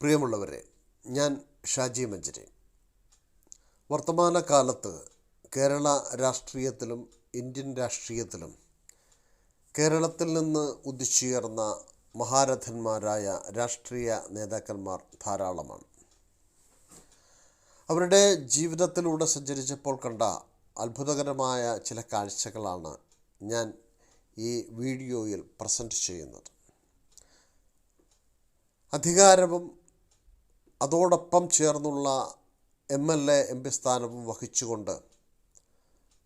പ്രിയമുള്ളവരെ ഞാൻ ഷാജി മഞ്ചരി വർത്തമാനകാലത്ത് കേരള രാഷ്ട്രീയത്തിലും ഇന്ത്യൻ രാഷ്ട്രീയത്തിലും കേരളത്തിൽ നിന്ന് ഉദിച്ചുയർന്ന മഹാരഥന്മാരായ രാഷ്ട്രീയ നേതാക്കന്മാർ ധാരാളമാണ്. അവരുടെ ജീവിതത്തിലൂടെ സഞ്ചരിച്ചപ്പോൾ കണ്ട അത്ഭുതകരമായ ചില കാഴ്ചകളാണ് ഞാൻ ഈ വീഡിയോയിൽ പ്രസന്റ് ചെയ്യുന്നത്. അധികാരവും അതോടൊപ്പം ചേർന്നുള്ള M L A M P സ്ഥാനവും വഹിച്ചുകൊണ്ട്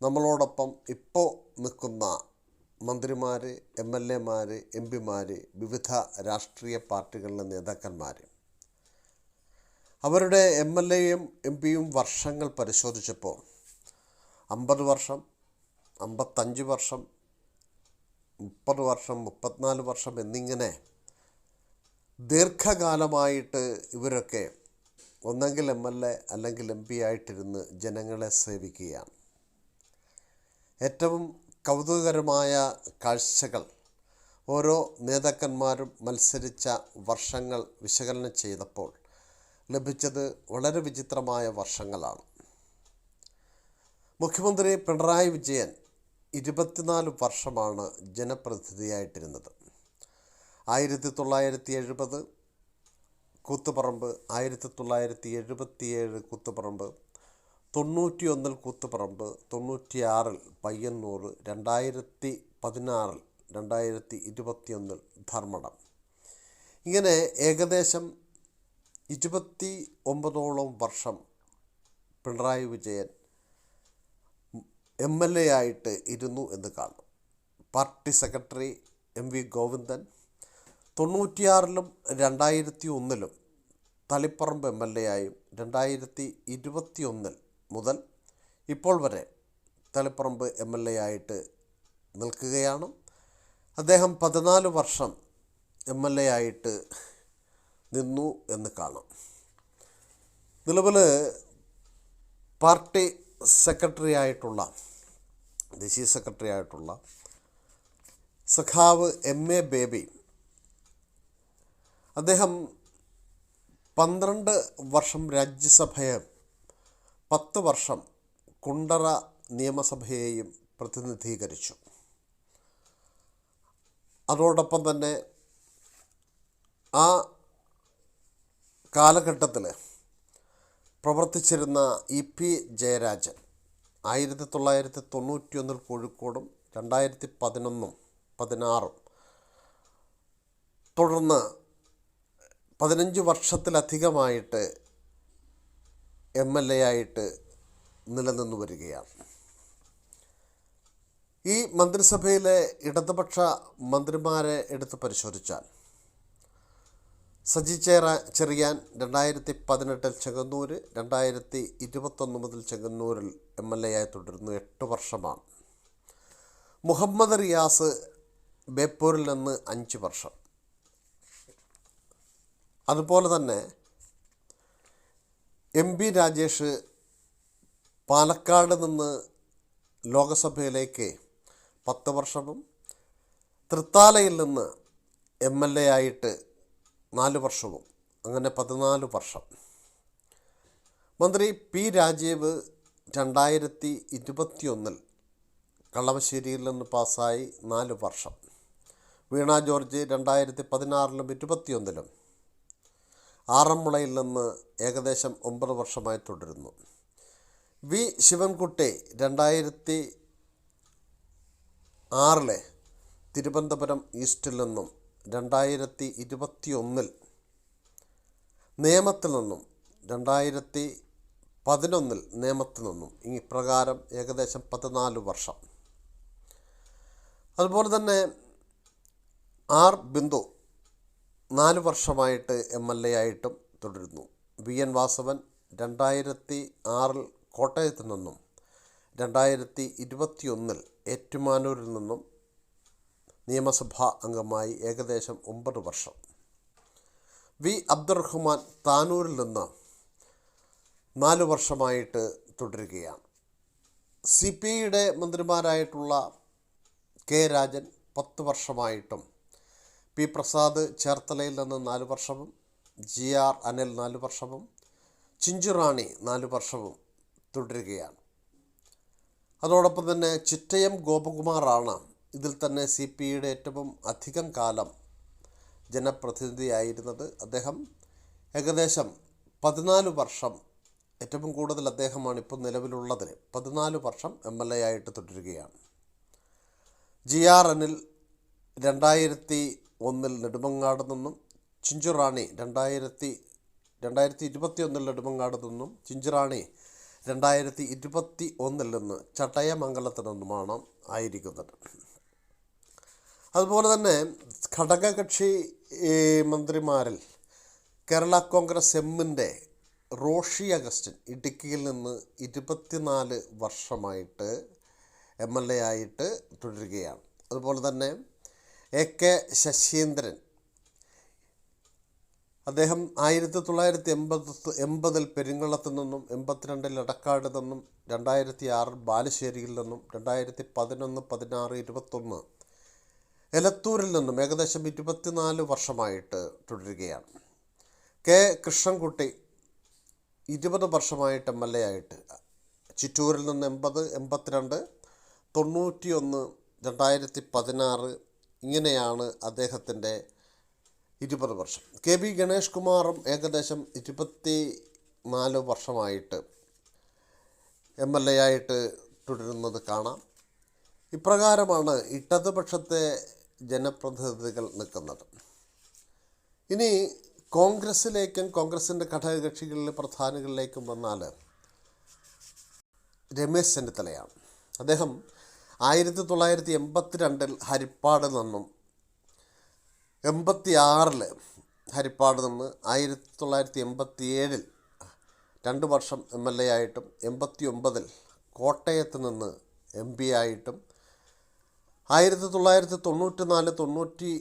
നമ്മളോടൊപ്പം ഇപ്പോൾ നിൽക്കുന്ന മന്ത്രിമാർ എം എൽ എമാർ എം പിമാർ വിവിധ രാഷ്ട്രീയ പാർട്ടികളിലെ നേതാക്കന്മാർ അവരുടെ എം എൽ എയും എം പിയും വർഷങ്ങൾ പരിശോധിച്ചപ്പോൾ അമ്പത് വർഷം അമ്പത്തഞ്ച് വർഷം മുപ്പത് വർഷം മുപ്പത്തിനാല് വർഷം എന്നിങ്ങനെ ദീർഘകാലമായിട്ട് ഇവരൊക്കെ ഒന്നെങ്കിൽ എം എൽ എ അല്ലെങ്കിൽ എം പി ആയിട്ടിരുന്ന് ജനങ്ങളെ സേവിക്കുകയാണ്. ഏറ്റവും കൗതുകകരമായ കാഴ്ചകൾ ഓരോ നേതാക്കന്മാരും മത്സരിച്ച വർഷങ്ങൾ വിശകലനം ചെയ്തപ്പോൾ ലഭിച്ചത് വളരെ വിചിത്രമായ വർഷങ്ങളാണ്. മുഖ്യമന്ത്രി പിണറായി വിജയൻ ഇരുപത്തിനാല് വർഷമാണ് ജനപ്രതിനിധിയായിട്ടിരുന്നത്. ആയിരത്തി തൊള്ളായിരത്തി എഴുപത് കൂത്തുപറമ്പ് ആയിരത്തി തൊള്ളായിരത്തി എഴുപത്തിയേഴ് കൂത്തുപറമ്പ് തൊണ്ണൂറ്റി ഒന്നിൽ കൂത്തുപറമ്പ് തൊണ്ണൂറ്റിയാറിൽ പയ്യന്നൂർ രണ്ടായിരത്തി പതിനാറിൽ രണ്ടായിരത്തി ഇരുപത്തിയൊന്നിൽ ധർമ്മടം. ഇങ്ങനെ ഏകദേശം ഇരുപത്തി ഒമ്പതോളം വർഷം Pinarayi Vijayan M L A ആയിട്ട് ഇരുന്നു എന്ന് കാണും party secretary M V Govindan തൊണ്ണൂറ്റിയാറിലും രണ്ടായിരത്തി ഒന്നിലും തളിപ്പറമ്പ് എം എൽ എ ആയും രണ്ടായിരത്തി ഇരുപത്തി ഒന്നിൽ മുതൽ ഇപ്പോൾ വരെ തളിപ്പറമ്പ് എം എൽ എ ആയിട്ട് നിൽക്കുകയാണ്. അദ്ദേഹം പതിനാല് വർഷം എം എൽ എ ആയിട്ട് നിന്നു എന്ന് കാണാം. നിലവിൽ പാർട്ടി സെക്രട്ടറി ആയിട്ടുള്ള ദേശീയ സെക്രട്ടറി ആയിട്ടുള്ള സഖാവ് എം എ ബേബി അദ്ദേഹം പന്ത്രണ്ട് വർഷം രാജ്യസഭയെ പത്ത് വർഷം കുണ്ടറ നിയമസഭയെയും പ്രതിനിധീകരിച്ചു. അതോടൊപ്പം തന്നെ ആ കാലഘട്ടത്തിൽ പ്രവർത്തിച്ചിരുന്ന ഇ പി ജയരാജൻ ആയിരത്തി തൊള്ളായിരത്തി തൊണ്ണൂറ്റി ഒന്നിൽ കോഴിക്കോടും രണ്ടായിരത്തി പതിനൊന്നും പതിനാറും തുടർന്ന് പതിനഞ്ച് വർഷത്തിലധികമായിട്ട് എം എൽ എ ആയിട്ട് നിലനിന്നു വരികയാണ്. ഈ മന്ത്രിസഭയിലെ ഇടതുപക്ഷ മന്ത്രിമാരെ എടുത്ത് പരിശോധിച്ചാൽ സജി ചേറ ചെറിയാൻ രണ്ടായിരത്തി പതിനെട്ടിൽ ചെങ്ങന്നൂർ രണ്ടായിരത്തി ഇരുപത്തൊന്ന് മുതൽ ചെങ്ങന്നൂരിൽ എം എൽ എ ആയി തുടരുന്നു. എട്ട് വർഷമാണ്. മുഹമ്മദ് റിയാസ് ബേപ്പൂരിൽ നിന്ന് അഞ്ച് വർഷം. അതുപോലെ തന്നെ എം പി രാജേഷ് പാലക്കാട് നിന്ന് ലോകസഭയിലേക്ക് പത്ത് വർഷവും തൃത്താലയിൽ നിന്ന് എം എൽ എ ആയിട്ട് നാല് വർഷവും അങ്ങനെ പതിനാല് വർഷം. മന്ത്രി പി രാജീവ് രണ്ടായിരത്തി ഇരുപത്തിയൊന്നിൽ കളമശ്ശേരിയിൽ നിന്ന് പാസ്സായി നാല് വർഷം. വീണ ജോർജ് രണ്ടായിരത്തി പതിനാറിലും ഇരുപത്തിയൊന്നിലും ആറന്മുളയിൽ നിന്ന് ഏകദേശം ഒമ്പത് വർഷമായി തുടരുന്നു. വി. ശിവൻകുട്ടി രണ്ടായിരത്തി ആറിലെ തിരുവനന്തപുരം ഈസ്റ്റിൽ നിന്നും രണ്ടായിരത്തി ഇരുപത്തി ഒന്നിൽ നിയമത്തിൽ നിന്നും രണ്ടായിരത്തി പതിനൊന്നിൽ നിയമത്തിൽ നിന്നും. ഇപ്രകാരം ഏകദേശം പതിനാല് വർഷം. അതുപോലെ തന്നെ ആർ. ബിന്ദു നാല് വർഷമായിട്ട് എം എൽ എ ആയിട്ടും തുടരുന്നു. വി. എൻ. വാസവൻ രണ്ടായിരത്തി ആറിൽ കോട്ടയത്തു നിന്നും രണ്ടായിരത്തി ഇരുപത്തിയൊന്നിൽ ഏറ്റുമാനൂരിൽ നിന്നും നിയമസഭാ അംഗമായി ഏകദേശം ഒമ്പത് വർഷം. വി. അബ്ദുറഹ്മാൻ താനൂരിൽ നിന്ന് നാല് വർഷമായിട്ട് തുടരുകയാണ്. സി. പി. ഐയുടെ മന്ത്രിമാരായിട്ടുള്ള കെ. രാജൻ പത്ത് വർഷമായിട്ടും പി പ്രസാദ് ചേർത്തലയിൽ നിന്ന് നാല് വർഷവും ജി ആർ അനിൽ നാല് വർഷവും ചിഞ്ചുറാണി നാല് വർഷവും തുടരുകയാണ്. അതോടൊപ്പം തന്നെ ചിറ്റയം ഗോപകുമാറാണ് ഇതിൽ തന്നെ സി പി ഐയുടെ ഏറ്റവും അധികം കാലം ജനപ്രതിനിധിയായിരുന്നത്. അദ്ദേഹം ഏകദേശം പതിനാല് വർഷം ഏറ്റവും കൂടുതൽ അദ്ദേഹമാണ് ഇപ്പോൾ നിലവിലുള്ളത് പതിനാല് വർഷം എം എൽ എ ആയിട്ട് തുടരുകയാണ്. ജി ആർ അനിൽ രണ്ടായിരത്തി ഒന്നിൽ നെടുമങ്ങാട് നിന്നും ചിഞ്ചുറാണി രണ്ടായിരത്തി രണ്ടായിരത്തി ഇരുപത്തി ഒന്നിൽ നെടുമങ്ങാട് നിന്നും ചിഞ്ചുറാണി രണ്ടായിരത്തി ഇരുപത്തി ഒന്നിൽ നിന്ന് ചട്ടയമംഗലത്ത് നിന്നുമാണ് ആയിരിക്കുന്നത്. അതുപോലെ തന്നെ ഘടകകക്ഷി മന്ത്രിമാരിൽ കേരള കോൺഗ്രസ് എമ്മിന്റെ റോഷി അഗസ്റ്റിൻ ഇടുക്കിയിൽ നിന്ന് ഇരുപത്തിനാല് വർഷമായിട്ട് എം എൽ എ ആയിട്ട് തുടരുകയാണ്. അതുപോലെ തന്നെ എ കെ ശശീന്ദ്രൻ. അദ്ദേഹം ആയിരത്തി തൊള്ളായിരത്തി എൺപത് എൺപതിൽ പെരിങ്കുളത്ത് നിന്നും എൺപത്തിരണ്ടിൽ എടക്കാട് നിന്നും രണ്ടായിരത്തി ആറിൽ ബാലുശ്ശേരിയിൽ നിന്നും രണ്ടായിരത്തി പതിനൊന്ന് പതിനാറ് ഇരുപത്തൊന്ന് എലത്തൂരിൽ നിന്നും ഏകദേശം ഇരുപത്തിനാല് വർഷമായിട്ട് തുടരുകയാണ്. കെ കൃഷ്ണൻകുട്ടി ഇരുപത് വർഷമായിട്ട് എം എൽ എ ആയിട്ട് ചിറ്റൂരിൽ നിന്ന് എൺപത് എൺപത്തിരണ്ട് തൊണ്ണൂറ്റിയൊന്ന് രണ്ടായിരത്തി പതിനാറ് ഇങ്ങനെയാണ് അദ്ദേഹത്തിന്റെ ഇരുപത് വർഷം. കെ ബി ഗണേഷ് കുമാറും ഏകദേശം ഇരുപത്തി നാല് വർഷമായിട്ട് എം എൽ എ ആയിട്ട് തുടരുന്നത് കാണാം. ഇപ്രകാരമാണ് ഇടതുപക്ഷത്തെ ജനപ്രതിനിധികൾ നിൽക്കുന്നത്. ഇനി കോൺഗ്രസ്സിലേക്കും കോൺഗ്രസിന്റെ ഘടകകക്ഷികളിലെ പ്രധാനികളിലേക്കും വന്നാൽ രമേശ് ചെന്നിത്തലയാണ്. അദ്ദേഹം ആയിരത്തി തൊള്ളായിരത്തി എൺപത്തി രണ്ടിൽ ഹരിപ്പാട് നിന്നും എൺപത്തി ആറിൽ ഹരിപ്പാട് നിന്ന് ആയിരത്തി തൊള്ളായിരത്തി എൺപത്തി ഏഴിൽ രണ്ട് വർഷം എം എൽ എ ആയിട്ടും എൺപത്തി ഒമ്പതിൽ കോട്ടയത്ത് നിന്ന് എം പി ആയിട്ടും ആയിരത്തി തൊള്ളായിരത്തി തൊണ്ണൂറ്റി നാല് തൊണ്ണൂറ്റി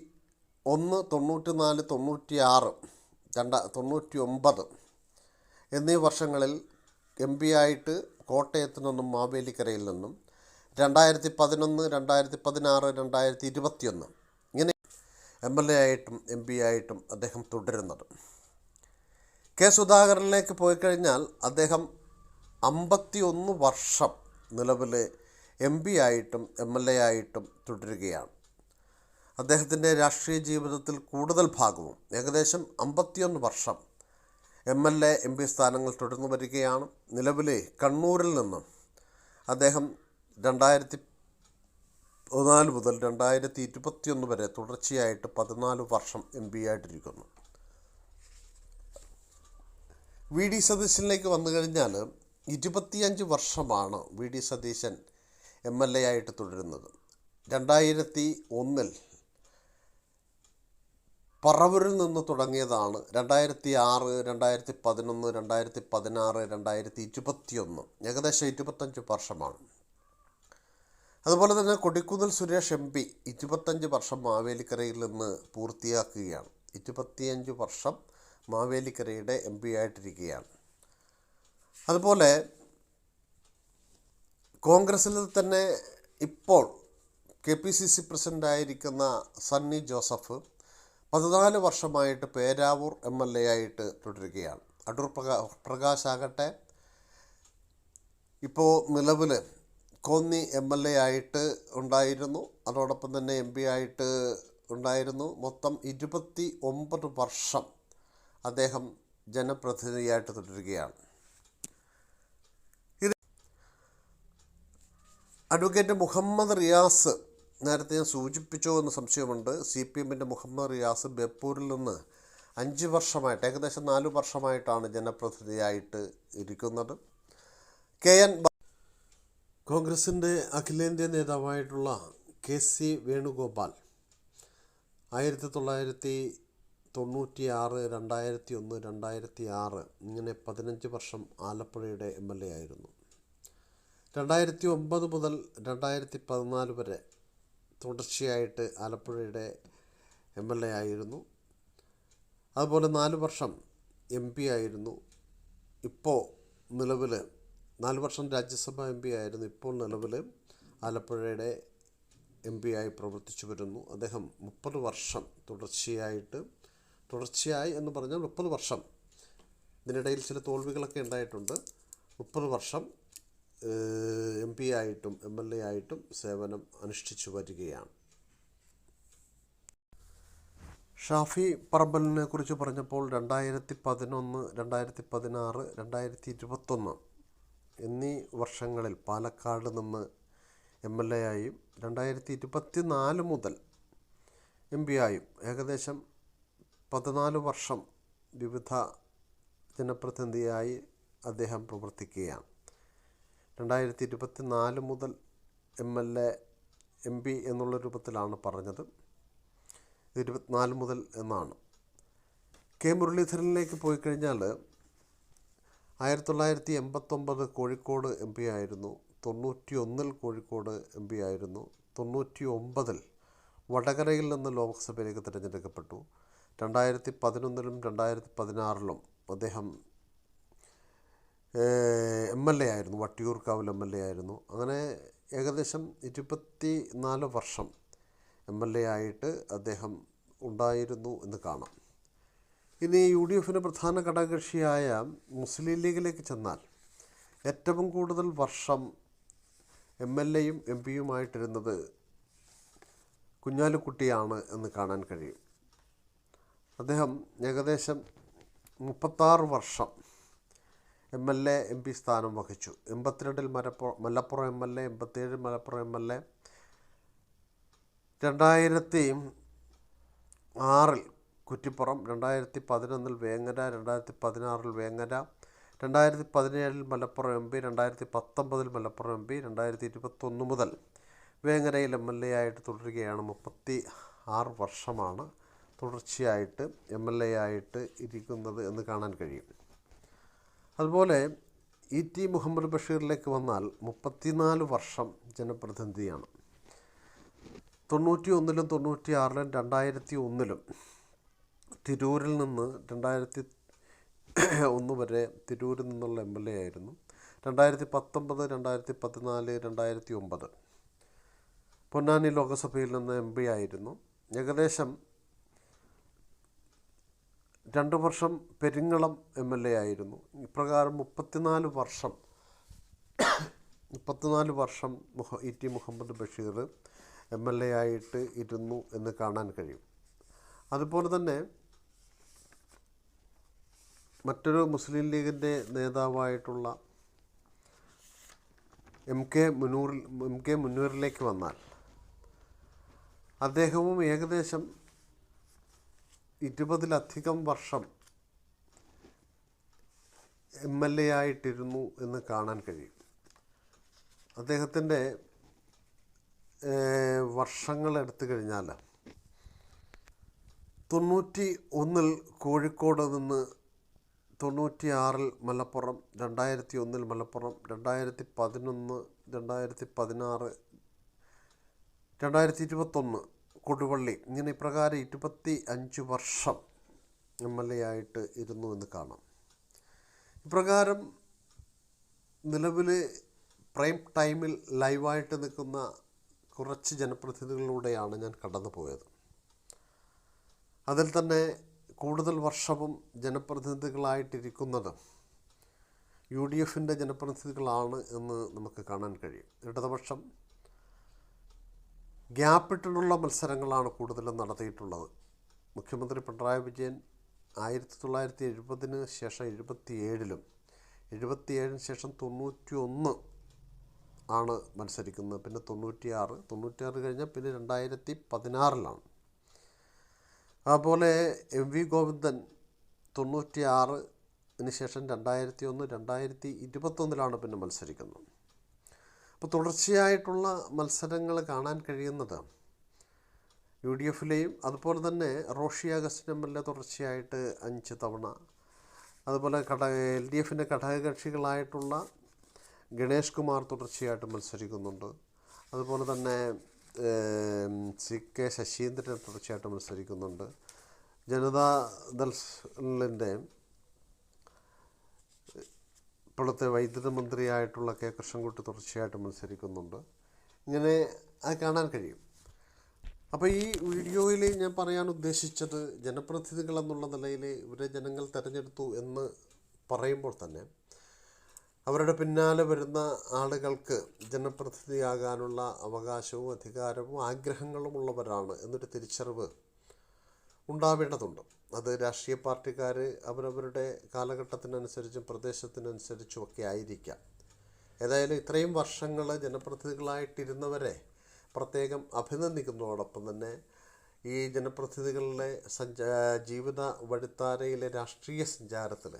ഒന്ന് തൊണ്ണൂറ്റി നാല് തൊണ്ണൂറ്റി ആറ് രണ്ട തൊണ്ണൂറ്റി ഒമ്പത് എന്നീ വർഷങ്ങളിൽ എം പി ആയിട്ട് കോട്ടയത്ത് നിന്നും മാവേലിക്കരയിൽ നിന്നും രണ്ടായിരത്തി പതിനൊന്ന് രണ്ടായിരത്തി പതിനാറ് രണ്ടായിരത്തി ഇരുപത്തിയൊന്ന് ഇങ്ങനെ എം എൽ എ ആയിട്ടും എം പി ആയിട്ടും അദ്ദേഹം തുടരുന്നത്. കെ സുധാകരനിലേക്ക് പോയി കഴിഞ്ഞാൽ അദ്ദേഹം അമ്പത്തി ഒന്ന് വർഷം നിലവിൽ എം പി ആയിട്ടും എം എൽ എ ആയിട്ടും തുടരുകയാണ്. അദ്ദേഹത്തിന്റെ രാഷ്ട്രീയ ജീവിതത്തിൽ കൂടുതൽ ഭാഗവും ഏകദേശം അമ്പത്തിയൊന്ന് വർഷം M L A M P സ്ഥാനങ്ങൾ തുടർന്നു വരികയാണ്. നിലവിലെ കണ്ണൂരിൽ നിന്നും അദ്ദേഹം രണ്ടായിരത്തി പതിനാല് മുതൽ രണ്ടായിരത്തി ഇരുപത്തിയൊന്ന് വരെ തുടർച്ചയായിട്ട് പതിനാല് വർഷം എം പി ആയിട്ടിരിക്കുന്നു. വി ഡി സതീശനിലേക്ക് വന്നു കഴിഞ്ഞാൽ ഇരുപത്തിയഞ്ച് വർഷമാണ് V D Satheesan M L A ആയിട്ട് തുടരുന്നത്. രണ്ടായിരത്തി ഒന്നിൽ പറവൂരിൽ നിന്ന് തുടങ്ങിയതാണ്. രണ്ടായിരത്തി ആറ് രണ്ടായിരത്തി പതിനൊന്ന് രണ്ടായിരത്തി പതിനാറ് രണ്ടായിരത്തി ഇരുപത്തിയൊന്ന്. ഏകദേശം ഇരുപത്തഞ്ച് വർഷമാണ്. അതുപോലെ തന്നെ കൊടിക്കുന്നിൽ സുരേഷ് എം പി ഇരുപത്തഞ്ച് വർഷം മാവേലിക്കരയിൽ നിന്ന് പൂർത്തിയാക്കുകയാണ്. ഇരുപത്തിയഞ്ച് വർഷം മാവേലിക്കരയുടെ എം പി ആയിട്ടിരിക്കുകയാണ്. അതുപോലെ കോൺഗ്രസ്സിൽ തന്നെ ഇപ്പോൾ കെ പി സി സി പ്രസിഡന്റായിരിക്കുന്ന സണ്ണി ജോസഫ് പതിനാല് വർഷമായിട്ട് പേരാവൂർ എം എൽ എ ആയിട്ട് തുടരുകയാണ്. അടൂർ പ്രകാ പ്രകാശ് ആകട്ടെ ഇപ്പോൾ നിലവിൽ കോന്നി എം എൽ എ ആയിട്ട് ഉണ്ടായിരുന്നു. അതോടൊപ്പം തന്നെ എം പി ആയിട്ട് ഉണ്ടായിരുന്നു. മൊത്തം ഇരുപത്തി ഒമ്പത് വർഷം അദ്ദേഹം ജനപ്രതിനിധിയായിട്ട് തുടരുകയാണ്. ഇത് അഡ്വക്കേറ്റ് മുഹമ്മദ് റിയാസ് നേരത്തെ ഞാൻ സൂചിപ്പിച്ചോ എന്ന് സംശയമുണ്ട്. സി പി എമ്മിന്റെ മുഹമ്മദ് റിയാസ് ബേപ്പൂരിൽ നിന്ന് അഞ്ച് വർഷമായിട്ട് ഏകദേശം നാല് വർഷമായിട്ടാണ് ജനപ്രതിനിധിയായിട്ട് ഇരിക്കുന്നത്. കെ എൻ കോൺഗ്രസിന്റെ അഖിലേന്ത്യാ നേതാവായിട്ടുള്ള കെ സി വേണുഗോപാൽ ആയിരത്തി തൊള്ളായിരത്തി തൊണ്ണൂറ്റി ആറ് രണ്ടായിരത്തി ഒന്ന് രണ്ടായിരത്തി ആറ് ഇങ്ങനെ പതിനഞ്ച് വർഷം ആലപ്പുഴയുടെ എം എൽ എ ആയിരുന്നു. രണ്ടായിരത്തി ഒമ്പത് മുതൽ രണ്ടായിരത്തി പതിനാല് വരെ തുടർച്ചയായിട്ട് ആലപ്പുഴയുടെ എം എൽ എ ആയിരുന്നു. അതുപോലെ നാല് വർഷം എം പി ആയിരുന്നു. ഇപ്പോൾ നിലവിൽ നാല് വർഷം രാജ്യസഭ എം പി ആയിരുന്നു ഇപ്പോൾ നിലവിൽ ആലപ്പുഴയുടെ എം പി ആയി പ്രവർത്തിച്ചു വരുന്നു. അദ്ദേഹം മുപ്പത് വർഷം തുടർച്ചയായിട്ട് തുടർച്ചയായി എന്ന് പറഞ്ഞാൽ മുപ്പത് വർഷം. ഇതിനിടയിൽ ചില തോൽവികളൊക്കെ ഉണ്ടായിട്ടുണ്ട്. മുപ്പത് വർഷം എം പി ആയിട്ടും എം എൽ എ ആയിട്ടും സേവനം അനുഷ്ഠിച്ചു വരികയാണ്. ഷാഫി പറമ്പലിനെ കുറിച്ച് പറഞ്ഞപ്പോൾ രണ്ടായിരത്തി പതിനൊന്ന് രണ്ടായിരത്തി പതിനാറ് രണ്ടായിരത്തി ഇരുപത്തൊന്ന് എന്നീ വർഷങ്ങളിൽ പാലക്കാട് നിന്ന് എം എൽ എ ആയും രണ്ടായിരത്തി ഇരുപത്തി നാല് മുതൽ എം പി ആയും ഏകദേശം പതിനാല് വർഷം വിവിധ ജനപ്രതിനിധിയായി അദ്ദേഹം പ്രവർത്തിക്കുകയാണ്. രണ്ടായിരത്തി ഇരുപത്തി നാല് മുതൽ M L A M P എന്നുള്ള രൂപത്തിലാണ് പറഞ്ഞത്. ഇരുപത്തിനാല് മുതൽ എന്നാണ്. കെ മുരളീധരനിലേക്ക് പോയി കഴിഞ്ഞാൽ ആയിരത്തി തൊള്ളായിരത്തി എൺപത്തൊമ്പത് കോഴിക്കോട് എം പി ആയിരുന്നു. തൊണ്ണൂറ്റി ഒന്നിൽ കോഴിക്കോട് എം പി ആയിരുന്നു. തൊണ്ണൂറ്റി ഒമ്പതിൽ വടകരയിൽ നിന്ന് ലോക്സഭയിലേക്ക് തിരഞ്ഞെടുക്കപ്പെട്ടു. രണ്ടായിരത്തി പതിനൊന്നിലും രണ്ടായിരത്തി പതിനാറിലും അദ്ദേഹം എം എൽ എ ആയിരുന്നു. വട്ടിയൂർക്കാവിൽ എം എൽ എ ആയിരുന്നു. അങ്ങനെ ഏകദേശം ഇരുപത്തി നാല് വർഷം എം എൽ എ ആയിട്ട് അദ്ദേഹം ഉണ്ടായിരുന്നു എന്ന് കാണാം. ഇനി യു ഡി എഫിന്റെ പ്രധാന ഘടകകക്ഷിയായ മുസ്ലിം ലീഗിലേക്ക് ചെന്നാൽ ഏറ്റവും കൂടുതൽ വർഷം എം എൽ എയും എം പിയുമായിട്ടിരുന്നത് കുഞ്ഞാലിക്കുട്ടിയാണ് എന്ന് കാണാൻ കഴിയും. അദ്ദേഹം ഏകദേശം മുപ്പത്താറ് വർഷം M L A M P സ്ഥാനം വഹിച്ചു. എൺപത്തിരണ്ടിൽ Malappuram Malappuram M L A എൺപത്തേഴിൽ Malappuram M L A. രണ്ടായിരത്തി ആറിൽ കുറ്റിപ്പുറം രണ്ടായിരത്തി പതിനൊന്നിൽ വേങ്ങര രണ്ടായിരത്തി പതിനാറിൽ വേങ്ങര രണ്ടായിരത്തി പതിനേഴിൽ മലപ്പുറം എം പി രണ്ടായിരത്തി പത്തൊമ്പതിൽ മലപ്പുറം എം പി രണ്ടായിരത്തി ഇരുപത്തൊന്ന് മുതൽ വേങ്ങരയിൽ എം എൽ എ ആയിട്ട് തുടരുകയാണ്. മുപ്പത്തി ആറ് വർഷമാണ് തുടർച്ചയായിട്ട് എം എൽ എ ആയിട്ട് ഇരിക്കുന്നത് എന്ന് കാണാൻ കഴിയും. അതുപോലെ ഇ ടി മുഹമ്മദ് ബഷീറിലേക്ക് വന്നാൽ മുപ്പത്തിനാല് വർഷം ജനപ്രതിനിധിയാണ്. തൊണ്ണൂറ്റി ഒന്നിലും തൊണ്ണൂറ്റി ആറിലും രണ്ടായിരത്തി ഒന്നിലും തിരൂരിൽ നിന്ന് രണ്ടായിരത്തി ഒന്ന് വരെ തിരൂരിൽ നിന്നുള്ള എം എൽ എ ആയിരുന്നു. രണ്ടായിരത്തി പത്തൊമ്പത് രണ്ടായിരത്തി പതിനാല് രണ്ടായിരത്തി ഒമ്പത് പൊന്നാനി ലോക്സഭയിൽ നിന്ന് എം പി ആയിരുന്നു. ഏകദേശം രണ്ട് വർഷം പെരിങ്ങളം എം എൽ എ ആയിരുന്നു. ഇപ്രകാരം മുപ്പത്തിനാല് വർഷം മുപ്പത്തിനാല് വർഷം മുഹ E T Muhammad Basheer M L A ആയിട്ട് ഇരുന്നു എന്ന് കാണാൻ കഴിയും. അതുപോലെ തന്നെ മറ്റൊരു മുസ്ലിം ലീഗിന്റെ നേതാവായിട്ടുള്ള എം കെ മുനൂറിൽ എം കെ മുന്നൂറിലേക്ക് വന്നാൽ അദ്ദേഹവും ഏകദേശം ഇരുപതിലധികം വർഷം എം എൽ എ ആയിട്ടിരുന്നു എന്ന് കാണാൻ കഴിയും. അദ്ദേഹത്തിന്റെ വർഷങ്ങൾ എടുത്തു കഴിഞ്ഞാൽ തൊണ്ണൂറ്റി ഒന്നിൽ കോഴിക്കോട് നിന്ന് തൊണ്ണൂറ്റി ആറിൽ മലപ്പുറം രണ്ടായിരത്തി ഒന്നിൽ മലപ്പുറം രണ്ടായിരത്തി പതിനൊന്ന് രണ്ടായിരത്തി പതിനാറ് രണ്ടായിരത്തി ഇരുപത്തൊന്ന് കൊടുവള്ളി ഇങ്ങനെ ഇപ്രകാരം ഇരുപത്തി അഞ്ച് വർഷം എം എൽ എ ആയിട്ട് ഇരുന്നു എന്ന് കാണാം. ഇപ്രകാരം നിലവിൽ പ്രൈം ടൈമിൽ ലൈവായിട്ട് നിൽക്കുന്ന കുറച്ച് ജനപ്രതിനിധികളിലൂടെയാണ് ഞാൻ കടന്നു പോയത് അതിൽ തന്നെ കൂടുതൽ വർഷവും ജനപ്രതിനിധികളായിട്ടിരിക്കുന്നത് യു ഡി എഫിന്റെ ജനപ്രതിനിധികളാണ് എന്ന് നമുക്ക് കാണാൻ കഴിയും. ഇടതുപക്ഷം ഗ്യാപ്പിട്ടിട്ടുള്ള മത്സരങ്ങളാണ് കൂടുതലും നടത്തിയിട്ടുള്ളത്. മുഖ്യമന്ത്രി പിണറായി വിജയൻ ആയിരത്തി തൊള്ളായിരത്തി എഴുപതിന് ശേഷം എഴുപത്തി ഏഴിലും എഴുപത്തിയേഴിന് ശേഷം തൊണ്ണൂറ്റി ഒന്ന് ആണ് മത്സരിക്കുന്നത്. പിന്നെ തൊണ്ണൂറ്റിയാറ് തൊണ്ണൂറ്റിയാറ് കഴിഞ്ഞാൽ പിന്നെ രണ്ടായിരത്തി പതിനാറിലാണ് അതുപോലെ എം വി ഗോവിന്ദൻ തൊണ്ണൂറ്റി ആറിന് ശേഷം രണ്ടായിരത്തി ഒന്ന് രണ്ടായിരത്തി ഇരുപത്തൊന്നിലാണ് പിന്നെ മത്സരിക്കുന്നത്. അപ്പോൾ തുടർച്ചയായിട്ടുള്ള മത്സരങ്ങൾ കാണാൻ കഴിയുന്നത് യു ഡി എഫിലെയും അതുപോലെ തന്നെ Roshy Augustine M L A തുടർച്ചയായിട്ട് അഞ്ച് തവണ. അതുപോലെ ഘടക എൽ ഡി എഫിന്റെ ഘടകകക്ഷികളായിട്ടുള്ള ഗണേഷ് കുമാർ തുടർച്ചയായിട്ട് മത്സരിക്കുന്നുണ്ട്. അതുപോലെ തന്നെ സി കെ ശശീന്ദ്രൻ തുടർച്ചയായിട്ട് മത്സരിക്കുന്നുണ്ട്. ജനതാദളിന്റെ ഇപ്പോഴത്തെ വൈദ്യുത മന്ത്രിയായിട്ടുള്ള കെ കൃഷ്ണൻകുട്ടി തുടർച്ചയായിട്ട് മത്സരിക്കുന്നുണ്ട്. ഇങ്ങനെ അത് കാണാൻ കഴിയും. അപ്പോൾ ഈ വീഡിയോയിൽ ഞാൻ പറയാൻ ഉദ്ദേശിച്ചത് ജനപ്രതിനിധികൾ എന്നുള്ള നിലയിൽ ഇവരെ ജനങ്ങൾ തിരഞ്ഞെടുത്തു എന്ന് പറയുമ്പോൾ തന്നെ അവരുടെ പിന്നാലെ വരുന്ന ആളുകൾക്ക് ജനപ്രതിനിധിയാകാനുള്ള അവകാശവും അധികാരവും ആഗ്രഹങ്ങളും ഉള്ളവരാണ് എന്നൊരു തിരിച്ചറിവ് ഉണ്ടാവേണ്ടതുണ്ട്. അത് രാഷ്ട്രീയ പാർട്ടിക്കാർ അവരവരുടെ കാലഘട്ടത്തിനനുസരിച്ചും പ്രദേശത്തിനനുസരിച്ചും ഒക്കെ ആയിരിക്കാം. ഏതായാലും ഇത്രയും വർഷങ്ങൾ ജനപ്രതിനിധികളായിട്ടിരുന്നവരെ പ്രത്യേകം അഭിനന്ദിക്കുന്നതോടൊപ്പം തന്നെ ഈ ജനപ്രതിനിധികളുടെ സഞ്ചാ ജീവിത വഴിത്താരയിലെ രാഷ്ട്രീയ സഞ്ചാരത്തിൽ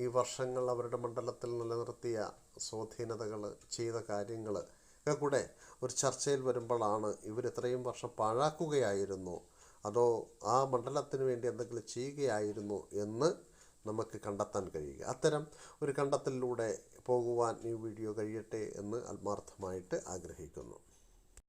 ഈ വർഷങ്ങൾ അവരുടെ മണ്ഡലത്തിൽ നിലനിർത്തിയ സ്വാധീനതകൾ ചെയ്ത കാര്യങ്ങൾ ഒക്കെ കൂടെ ഒരു ചർച്ചയിൽ വരുമ്പോഴാണ് ഇവർ ഇത്രയും വർഷം പാഴാക്കുകയായിരുന്നു. അതോ ആ മണ്ഡലത്തിന് വേണ്ടി എന്തെങ്കിലും ചെയ്യുകയായിരുന്നു എന്ന് നമുക്ക് കണ്ടെത്താൻ കഴിയുക. അത്തരം ഒരു കണ്ടെത്തലിലൂടെ പോകുവാൻ ഈ വീഡിയോ കഴിയട്ടെ എന്ന് ആത്മാർത്ഥമായിട്ട് ആഗ്രഹിക്കുന്നു.